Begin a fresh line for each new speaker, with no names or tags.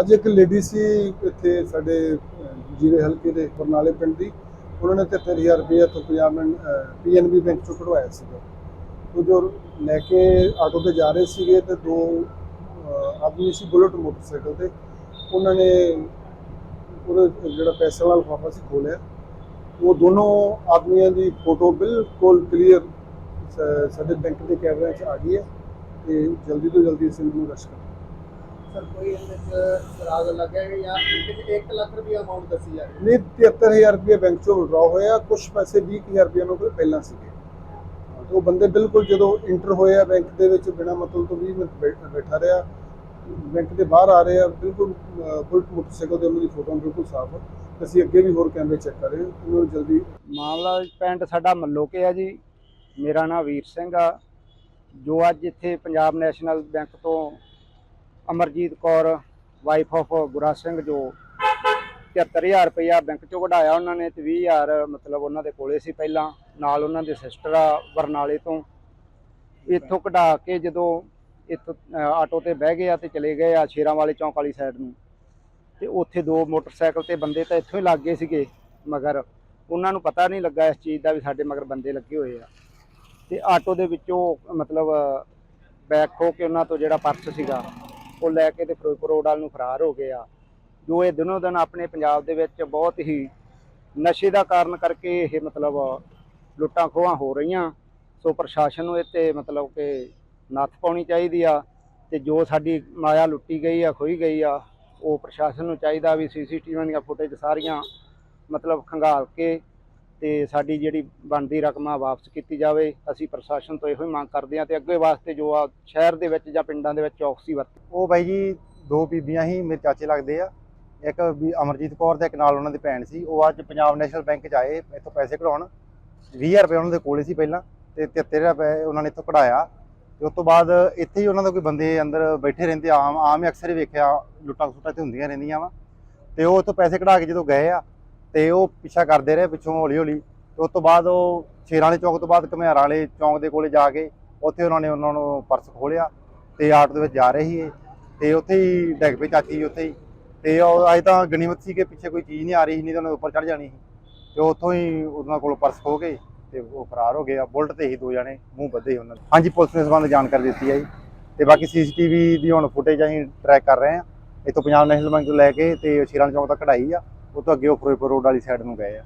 ਅੱਜ ਇੱਕ ਲੇਡੀ ਸੀ ਇੱਥੇ ਸਾਡੇ ਜੀਰੇ ਹਲਕੇ ਦੇ ਬਰਨਾਲੇ ਪਿੰਡ ਦੀ। ਉਹਨਾਂ ਨੇ 73000 ਰੁਪਏ ਤੋਂ ਪੰਜਾਬ ਪੀਐਨਬੀ ਬੈਂਕ ਚੋਂ ਕਢਵਾਇਆ ਸੀਗਾ। ਉਹ ਜੋ ਲੈ ਕੇ ਆਟੋ ਤੇ ਜਾ ਰਹੇ ਸੀਗੇ ਤੇ ਦੋ ਆਦਮੀ ਸੀ ਬੁਲਟ ਮੋਟਰਸਾਈਕਲ ਤੇ। ਉਹਨਾਂ ਨੇ ਉਹ ਜਿਹੜਾ ਪੈਸੇ ਵਾਲਾ ਲਿਫਾਫਾ ਸੀ ਖੋਲਿਆ ਉਹ ਦੋਨੋਂ ਆਦਮੀਆਂ ਦੀ ਫੋਟੋ ਬਿਲਕੁਲ ਕਲੀਅਰ ਸਾਡੇ ਬੈਂਕ ਦੇ ਕੈਮਰਿਆਂ 'ਚ ਆ ਗਈ ਹੈ ਤੇ ਜਲਦੀ ਤੋਂ ਜਲਦੀ ਅਸੀਂ ਇਹਨੂੰ ਰਸ਼ ਕਰਾਂਗੇ।
ਸਰ ਕੋਈ ਇਹਦੇ ਵਿੱਚ ਰਾਗ ਲੱਗਿਆ ਕਿ ਜਾਂ 1 ਲੱਖ ਰੁਪਏ ਅਮਾਉਂਟ ਦੱਸੀ ਜਾ ਰਹੀ
ਨਹੀਂ 73000 ਰੁਪਏ ਬੈਂਕ ਚੋਂ ਵਿਡਰਾ ਹੋਇਆ। ਕੁਝ ਪੈਸੇ 20000 ਰੁਪਏ ਉਹਨਾਂ ਕੋਲ ਪਹਿਲਾਂ ਸੀਗੇ। ਉਹ ਬੰਦੇ ਬਿਲਕੁਲ ਜਦੋਂ ਇੰਟਰ ਹੋਇਆ ਬੈਂਕ ਦੇ ਵਿੱਚ ਬਿਨਾ ਮਤਲਬ ਤੋਂ 20 ਮਿੰਟ ਬੈਠਾ ਰਿਹਾ। ਬੈਂਕ ਦੇ ਬਾਹਰ ਆ ਰਹੇ ਆ ਬਿਲਕੁਲ ਬੁਲਟ ਮੋਟਰਸਾਈਕਲ ਤੇ ਉਹਨਾਂ ਦੀ ਫੋਟੋ ਬਿਲਕੁਲ ਸਾਫ਼ ਹੈ ਅਸੀਂ ਅੱਗੇ ਵੀ ਹੋਰ ਕੈਮਰੇ ਚੈੱਕ ਕਰ ਰਹੇ ਹਾਂ। ਉਹਨਾਂ ਨੂੰ ਜਲਦੀ
ਮਾਮਲਾ ਪਿੰਡ ਸਾਡਾ ਮੱਲੋਕੇ ਆ ਜੀ। ਮੇਰਾ ਨਾਮ ਵੀਰ ਸਿੰਘ ਆ। ਜੋ ਅੱਜ ਇੱਥੇ ਪੰਜਾਬ ਨੈਸ਼ਨਲ ਬੈਂਕ ਤੋਂ ਅਮਰਜੀਤ ਕੌਰ ਵਾਈਫ ਆਫ ਗੁਰਾ ਸਿੰਘ, ਜੋ 73000 ਰੁਪਇਆ ਬੈਂਕ ਚੋਂ ਕਢਾਇਆ ਉਹਨਾਂ ਨੇ ਤੇ 20000 ਮਤਲਬ ਉਹਨਾਂ ਦੇ ਕੋਲੇ ਸੀ ਪਹਿਲਾਂ, ਨਾਲ ਉਹਨਾਂ ਦੇ ਸਿਸਟਰ ਆ ਬਰਨਾਲੇ ਤੋਂ। ਇੱਥੋਂ ਕਢਾ ਕੇ ਜਦੋਂ ਇੱਥੋਂ ਆਟੋ ਤੇ ਬਹਿ ਗਏ ਆ ਤੇ ਚਲੇ ਗਏ ਆ ਸ਼ੇਰਾਂ ਵਾਲੇ ਚੌਂਕ ਵਾਲੀ ਸਾਈਡ ਨੂੰ। ਤੇ ਉੱਥੇ ਦੋ ਮੋਟਰਸਾਈਕਲ ਤੇ ਬੰਦੇ ਤਾਂ ਇੱਥੋਂ ਹੀ ਲੱਗ ਗਏ ਸੀਗੇ, ਮਗਰ ਉਹਨਾਂ ਨੂੰ ਪਤਾ ਨਹੀਂ ਲੱਗਾ ਇਸ ਚੀਜ਼ ਦਾ ਵੀ ਸਾਡੇ ਮਗਰ ਬੰਦੇ ਲੱਗੇ ਹੋਏ ਆ। ਤੇ ਆਟੋ ਦੇ ਵਿੱਚੋਂ ਮਤਲਬ ਬੈਕ ਖੋ ਕੇ ਉਹਨਾਂ ਤੋਂ ਜਿਹੜਾ ਪਰਸ ਸੀਗਾ ਉਹ ਲੈ ਕੇ ਤੇ ਫਿਰੋਜ਼ਪੁਰ ਰੋਡ ਵੱਲ ਨੂੰ ਫਰਾਰ ਹੋ ਗਏ ਆ। ਜੋ ਇਹ ਦਿਨੋ ਦਿਨ ਆਪਣੇ ਪੰਜਾਬ ਦੇ ਵਿੱਚ ਬਹੁਤ ਹੀ ਨਸ਼ੇ ਦਾ ਕਾਰਨ ਕਰਕੇ ਇਹ ਮਤਲਬ ਲੁੱਟਾਂ ਖੋਹਾਂ ਹੋ ਰਹੀਆਂ। ਸੋ ਪ੍ਰਸ਼ਾਸਨ ਨੂੰ ਇਹ ਤੇ ਮਤਲਬ ਕਿ ਨੱਥ ਪਾਉਣੀ ਚਾਹੀਦੀ ਆ ਤੇ ਜੋ ਸਾਡੀ ਮਾਇਆ ਲੁੱਟੀ ਗਈ ਆ, ਖੋਈ ਗਈ ਆ, ਉਹ ਪ੍ਰਸ਼ਾਸਨ ਨੂੰ ਚਾਹੀਦਾ ਵੀ ਸੀਸੀਟੀਵੀ ਦੀਆਂ ਫੁਟੇਜ ਸਾਰੀਆਂ ਮਤਲਬ ਖੰਗਾਲ ਕੇ ਤੇ ਸਾਡੀ ਜਿਹੜੀ ਬਣਦੀ ਰਕਮ ਆ ਵਾਪਸ ਕੀਤੀ ਜਾਵੇ। ਅਸੀਂ ਪ੍ਰਸ਼ਾਸਨ ਤੋਂ ਇਹੋ ਹੀ ਮੰਗ ਕਰਦੇ ਹਾਂ ਤੇ ਅੱਗੇ ਵਾਸਤੇ ਜੋ ਆ ਸ਼ਹਿਰ ਦੇ ਵਿੱਚ ਜਾਂ ਪਿੰਡਾਂ ਦੇ ਵਿੱਚ ਚੌਕਸੀ ਵਰਤ
ਉਹ ਬਾਈ ਜੀ, ਦੋ ਬੀਬੀਆਂ ਹੀ ਮੇਰੇ ਚਾਚੇ ਲੱਗਦੇ ਆ। ਇੱਕ ਵੀ ਅਮਰਜੀਤ ਕੌਰ ਤੇ ਇੱਕ ਨਾਲ ਉਹਨਾਂ ਦੀ ਭੈਣ ਸੀ। ਉਹ ਅੱਜ ਪੰਜਾਬ ਨੈਸ਼ਨਲ ਬੈਂਕ 'ਚ ਆਏ, ਇੱਥੋਂ ਪੈਸੇ ਕਢਾਉਣ। 20000 ਰੁਪਏ ਉਹਨਾਂ ਦੇ ਕੋਲੇ ਸੀ ਪਹਿਲਾਂ ਤੇ 73 ਰੁਪਏ ਉਹਨਾਂ ਨੇ ਇੱਥੋਂ ਕਢਾਇਆ। ਤੇ ਉਸ ਤੋਂ ਬਾਅਦ ਇੱਥੇ ਹੀ ਉਹਨਾਂ ਦਾ ਕੋਈ ਬੰਦੇ ਅੰਦਰ ਬੈਠੇ ਰਹਿੰਦੇ ਆਮ ਆਮ ਹੀ ਅਕਸਰ ਹੀ ਵੇਖਿਆ ਲੁੱਟਾਂ ਖਸੁੱਟਾਂ ਤੇ ਹੁੰਦੀਆਂ ਰਹਿੰਦੀਆਂ ਵਾ। ਤੇ ਉਹ ਉੱਥੋਂ ਪੈਸੇ ਕਢਾ ਕੇ ਜਦੋਂ ਗਏ ਆ ਤੇ ਉਹ ਪਿੱਛਾ ਕਰਦੇ ਰਹੇ ਪਿੱਛੋਂ ਹੌਲੀ ਹੌਲੀ। ਤੇ ਉਸ ਤੋਂ ਬਾਅਦ ਉਹ ਸ਼ੇਰਾਂ ਵਾਲੇ ਚੌਕ ਤੋਂ ਬਾਅਦ ਘਮਿਆਰਾਂ ਵਾਲੇ ਚੌਕ ਦੇ ਕੋਲੇ ਜਾ ਕੇ ਉੱਥੇ ਉਹਨਾਂ ਨੇ ਉਹਨਾਂ ਨੂੰ ਪਰਸ ਖੋਲਿਆ ਤੇ ਆਟੋ ਦੇ ਵਿੱਚ ਜਾ ਰਹੇ ਸੀ ਇਹ ਤੇ ਉੱਥੇ ਹੀ ਡਿੱਗ ਪਈ ਚਾਚੀ ਉੱਥੇ ਹੀ। ਤੇ ਉਹ ਅੱਜ ਤਾਂ ਗਨੀਮਤ ਸੀ ਕਿ ਪਿੱਛੇ ਕੋਈ ਚੀਜ਼ ਨਹੀਂ ਆ ਰਹੀ ਸੀ, ਨਹੀਂ ਤਾਂ ਉਹਨਾਂ ਦੇ ਉੱਪਰ ਚੜ ਜਾਣੀ ਸੀ। ਤੇ ਉੱਥੋਂ ਹੀ ਉਹਨਾਂ ਕੋਲ ਪਰਸ ਖੋ ਗਏ ਤੇ ਉਹ ਫਰਾਰ ਹੋ ਗਏ ਆ। ਬੁਲਟ ਤੇ ਹੀ ਦੋ ਜਣੇ ਮੂੰਹ ਬੱਧੇ ਸੀ ਉਹਨਾਂ ਦੇ। ਹਾਂਜੀ, ਪੁਲਿਸ ਨੇ ਇਸ ਜਾਣਕਾਰੀ ਦਿੱਤੀ ਹੈ ਜੀ। ਤੇ ਬਾਕੀ ਸੀਸੀਟੀਵੀ ਦੀ ਹੁਣ ਫੁਟੇਜ ਅਸੀਂ ਟਰੈਕ ਕਰ ਰਹੇ ਹਾਂ। ਇੱਥੋਂ ਪੰਜਾਬ ਨੈਸ਼ਨਲ ਬੈਂਕ ਤੋਂ ਲੈ ਕੇ ਤੇ ਸ਼ੀਰਾਂ ਚੌਕ ਤੱਕ ਕਢਾਈ ਆ। ਉਹ ਤੋਂ ਅੱਗੇ ਉਹ ਫਿਰੋਜ਼ਪੁਰ ਰੋਡ ਵਾਲੀ ਸਾਈਡ ਨੂੰ ਗਏ ਆ।